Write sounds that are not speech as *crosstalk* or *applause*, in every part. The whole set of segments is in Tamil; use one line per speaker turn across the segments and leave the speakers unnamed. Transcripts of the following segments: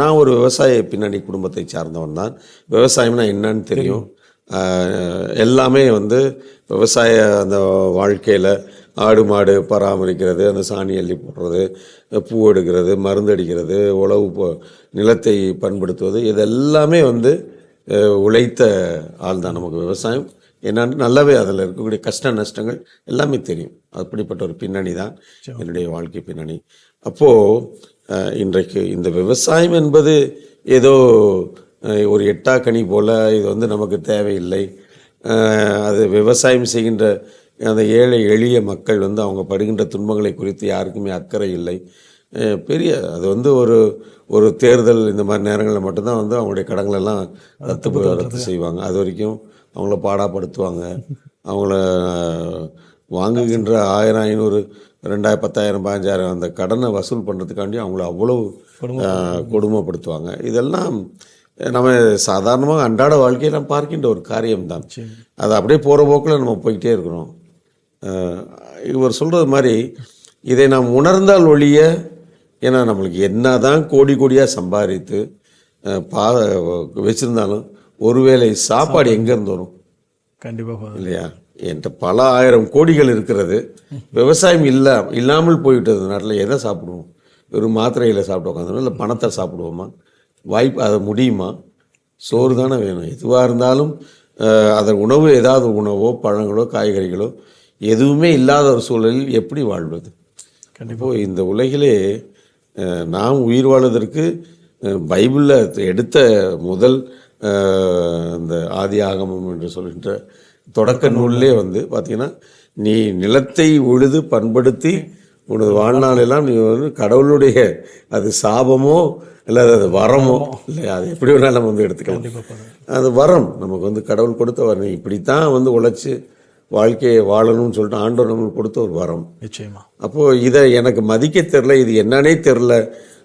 நான் ஒரு விவசாய பின்னணி குடும்பத்தை சார்ந்தவன் தான். விவசாயம்னா என்னன்னு தெரியும். எல்லாமே வந்து விவசாய அந்த வாழ்க்கையில் ஆடு மாடு பராமரிக்கிறது அந்த சாணி அள்ளி போடுறது பூ எடுக்கிறது மருந்து அடிக்கிறது உழவு நிலத்தை பண்படுத்துவது இது எல்லாமே வந்து உழைத்த ஆள் தான் நமக்கு விவசாயம். என்னன்னு நல்லாவே அதில் இருக்கக்கூடிய கஷ்ட நஷ்டங்கள் எல்லாமே தெரியும். அப்படிப்பட்ட ஒரு பின்னணி தான் என்னுடைய வாழ்க்கை பின்னணி. அப்போது இன்றைக்கு இந்த விவசாயம் என்பது ஏதோ ஒரு எட்டாக்கனி போல இது வந்து நமக்கு தேவையில்லை. அது விவசாயம் செய்கின்ற அந்த ஏழை எளிய மக்கள் வந்து அவங்க படுகின்ற துன்பங்களை குறித்து யாருக்குமே அக்கறை இல்லை. பெரிய அது வந்து ஒரு ஒரு தேர்தல் இந்த மாதிரி நேரங்களில் மட்டும்தான் வந்து அவங்களுடைய கடங்களெல்லாம் ரத்து ரத்து செய்வாங்க. அது வரைக்கும் அவங்கள பாடாப்படுத்துவாங்க. அவங்கள வாங்குகின்ற ஆயிரம் ஐநூறு ரெண்டாயிரம் பத்தாயிரம் பதினஞ்சாயிரம் அந்த கடனை வசூல் பண்ணுறதுக்காண்டி அவங்கள அவ்வளோ அஹ், கொடுமைப்படுத்துவாங்க. இதெல்லாம் நம்ம சாதாரணமாக அன்றாட வாழ்க்கையில் பார்க்கின்ற ஒரு காரியம்தான். அது அப்படியே போகிற போக்கில் நம்ம போய்கிட்டே இருக்கிறோம். இவர் சொல்கிறது மாதிரி இதை நாம் உணர்ந்தால் ஒழிய ஏன்னா நம்மளுக்கு என்ன தான் கோடி கோடியாக சம்பாதித்து பா வச்சுருந்தாலும் ஒருவேளை சாப்பாடு எங்கேருந்து வரும்?
கண்டிப்பாக
இல்லையா? என்கிட்ட பல ஆயிரம் கோடிகள் இருக்கிறது. விவசாயம் இல்லை இல்லாமல் போய்விட்டது. நாட்டில் எதை சாப்பிடுவோம்? வெறும் மாத்திரையில் சாப்பிட்டு உட்காந்துரும் இல்லை பணத்தை சாப்பிடுவோமா? வாய்ப்பு அது முடியுமா? சோறு தானே வேணும். எதுவாக இருந்தாலும் அதன் உணவு ஏதாவது உணவோ பழங்களோ காய்கறிகளோ எதுவுமே இல்லாத ஒரு சூழலில் எப்படி வாழ்வது? இப்போ இந்த உலகிலே நாம் உயிர் வாழ்வதற்கு பைபிளில் எடுத்த முதல் அந்த ஆதி ஆகமம் என்று சொல்கின்ற தொடக்க நூல்லே வந்து பார்த்தீங்கன்னா நீ நிலத்தை உழுது பண்படுத்தி உனது வாழ்நாளெல்லாம் நீ வந்து கடவுளுடைய அது சாபமோ இல்லை அது வரமோ இல்லை அது எப்படி வேணாலும் நம்ம வந்து எடுத்துக்கலாம். அது வரம் நமக்கு வந்து கடவுள் கொடுத்த வரம் இப்படித்தான் வந்து உழைச்சி வாழ்க்கையை வாழணும்னு சொல்லிட்டு ஆண்டவர் நம்மளுக்கு கொடுத்த ஒரு வரம்.
நிச்சயமா.
அப்போது இதை எனக்கு மதிக்க தெரில இது என்னன்னே தெரில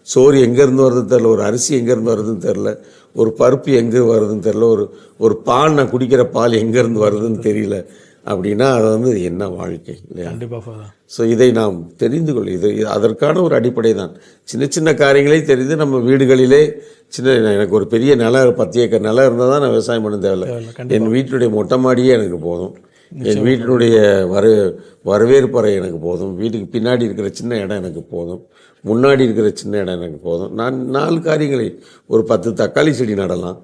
சோறு எங்கேருந்து வருதுன்னு தெரில ஒரு அரிசி எங்கேருந்து வருதுன்னு தெரில ஒரு பருப்பு எங்கே வருதுன்னு தெரில ஒரு ஒரு பால் நான் குடிக்கிற பால் எங்கேருந்து வருதுன்னு தெரியல. அப்படின்னா அது வந்து என்ன வாழ்க்கை இல்லையா?
கண்டிப்பாக
ஸோ இதை நாம் தெரிந்து கொள் இது அதற்கான ஒரு அடிப்படை தான். சின்ன சின்ன காரியங்களே தெரிந்து நம்ம வீடுகளிலே சின்ன எனக்கு ஒரு பெரிய நிலம் பத்து ஏக்கர் நிலம் இருந்தால் தான் நான் விவசாயம் பண்ண தேவையில்ல. என் வீட்டினுடைய மொட்டை மாடியே எனக்கு போதும். என் வீட்டினுடைய வரு வரவேற்பறை எனக்கு போதும். வீட்டுக்கு பின்னாடி இருக்கிற சின்ன இடம் எனக்கு போதும். முன்னாடி இருக்கிற சின்ன இடம் எனக்கு போதும். நான் நாலு காரியங்களை ஒரு பத்து தக்காளி செடி நடலாம்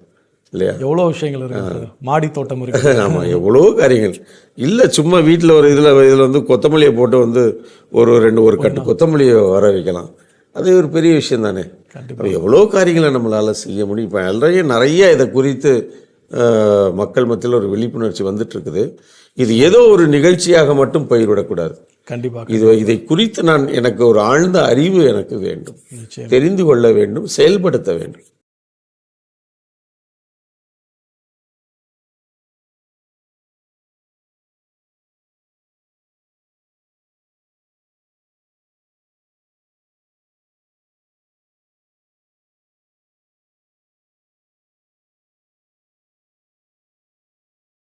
இல்லையா?
எவ்வளோ விஷயங்கள் இருக்கு ஃபாதர் மாடி தோட்டம் இருக்கு. *laughs*
ஆமாம் எவ்வளோ காரியங்கள். இல்லை சும்மா வீட்டில் ஒரு இதில் இதில் வந்து கொத்தமல்லியை போட்டு வந்து ஒரு ரெண்டு ஒரு கட்டு கொத்தமல்லியை வர வைக்கலாம். அது ஒரு பெரிய விஷயம் தானே. எவ்வளோ காரியங்களை நம்மளால் செய்ய முடியும்? இப்போ நிறைய நிறைய இதை குறித்து மக்கள் மத்தியில் ஒரு விழிப்புணர்ச்சி வந்துட்டு இருக்குது இது ஏதோ ஒரு நிகழ்ச்சியாக மட்டும் போய்விடக்கூடாது.
கண்டிப்பாக
இது இதை குறித்து நான் எனக்கு ஒரு ஆழ்ந்த அறிவு எனக்கு வேண்டும். தெரிந்து கொள்ள வேண்டும் செயல்படுத்த வேண்டும்.